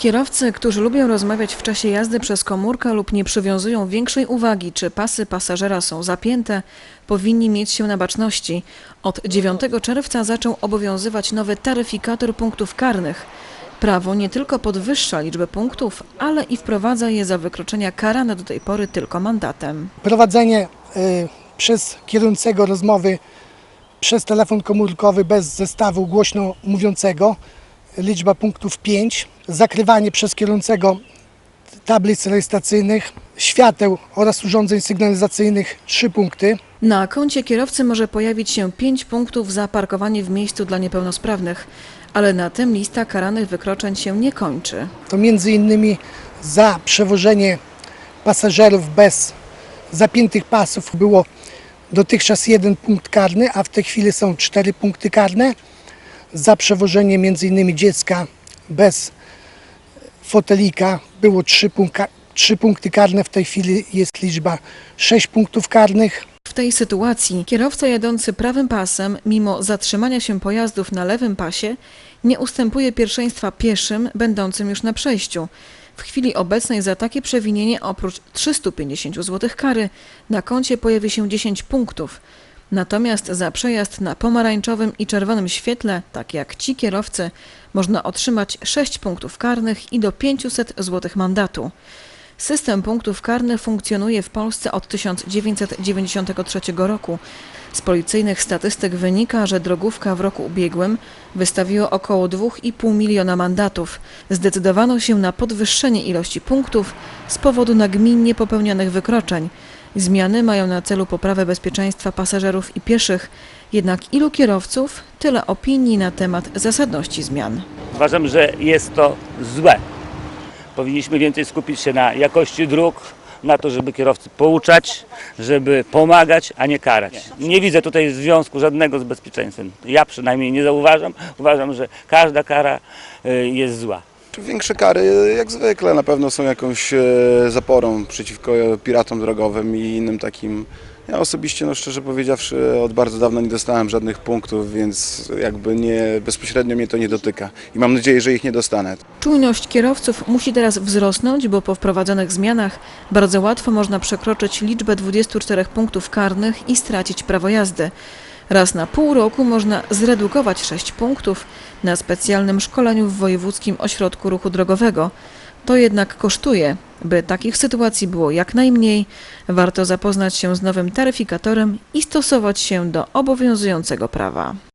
Kierowcy, którzy lubią rozmawiać w czasie jazdy przez komórkę lub nie przywiązują większej uwagi, czy pasy pasażera są zapięte, powinni mieć się na baczności. Od 9 czerwca zaczął obowiązywać nowy taryfikator punktów karnych. Prawo nie tylko podwyższa liczbę punktów, ale i wprowadza je za wykroczenia karane do tej pory tylko mandatem. prowadzenie y, przez kierującego rozmowy przez telefon komórkowy bez zestawu głośno mówiącego, liczba punktów 5, zakrywanie przez kierującego tablic rejestracyjnych, świateł oraz urządzeń sygnalizacyjnych 3 punkty. Na koncie kierowcy może pojawić się 5 punktów za parkowanie w miejscu dla niepełnosprawnych, ale na tym lista karanych wykroczeń się nie kończy. To między innymi za przewożenie pasażerów bez zapiętych pasów było dotychczas jeden punkt karny, a w tej chwili są cztery punkty karne. Za przewożenie innymi dziecka bez fotelika było trzy, punkta, trzy punkty karne, w tej chwili jest liczba sześć punktów karnych. W tej sytuacji kierowca jadący prawym pasem, mimo zatrzymania się pojazdów na lewym pasie, nie ustępuje pierwszeństwa pieszym będącym już na przejściu. W chwili obecnej za takie przewinienie oprócz 350 zł kary na koncie pojawi się 10 punktów. Natomiast za przejazd na pomarańczowym i czerwonym świetle, tak jak ci kierowcy, można otrzymać 6 punktów karnych i do 500 zł mandatu. System punktów karnych funkcjonuje w Polsce od 1993 roku. Z policyjnych statystyk wynika, że drogówka w roku ubiegłym wystawiło około 2,5 miliona mandatów. Zdecydowano się na podwyższenie ilości punktów z powodu nagminnie popełnianych wykroczeń. Zmiany mają na celu poprawę bezpieczeństwa pasażerów i pieszych, jednak ilu kierowców, tyle opinii na temat zasadności zmian. Uważam, że jest to złe. Powinniśmy więcej skupić się na jakości dróg, na to, żeby kierowcy pouczać, żeby pomagać, a nie karać. Nie widzę tutaj związku żadnego z bezpieczeństwem. Ja przynajmniej nie zauważam. Uważam, że każda kara y, jest zła. Większe kary, jak zwykle, na pewno są jakąś e, zaporą przeciwko piratom drogowym i innym takim. Ja osobiście, no szczerze powiedziawszy, od bardzo dawna nie dostałem żadnych punktów, więc jakby nie, bezpośrednio mnie to nie dotyka. I mam nadzieję, że ich nie dostanę. Czujność kierowców musi teraz wzrosnąć, bo po wprowadzonych zmianach bardzo łatwo można przekroczyć liczbę 24 punktów karnych i stracić prawo jazdy. Raz na pół roku można zredukować 6 punktów na specjalnym szkoleniu w Wojewódzkim Ośrodku Ruchu Drogowego. To jednak kosztuje. By takich sytuacji było jak najmniej, warto zapoznać się z nowym taryfikatorem i stosować się do obowiązującego prawa.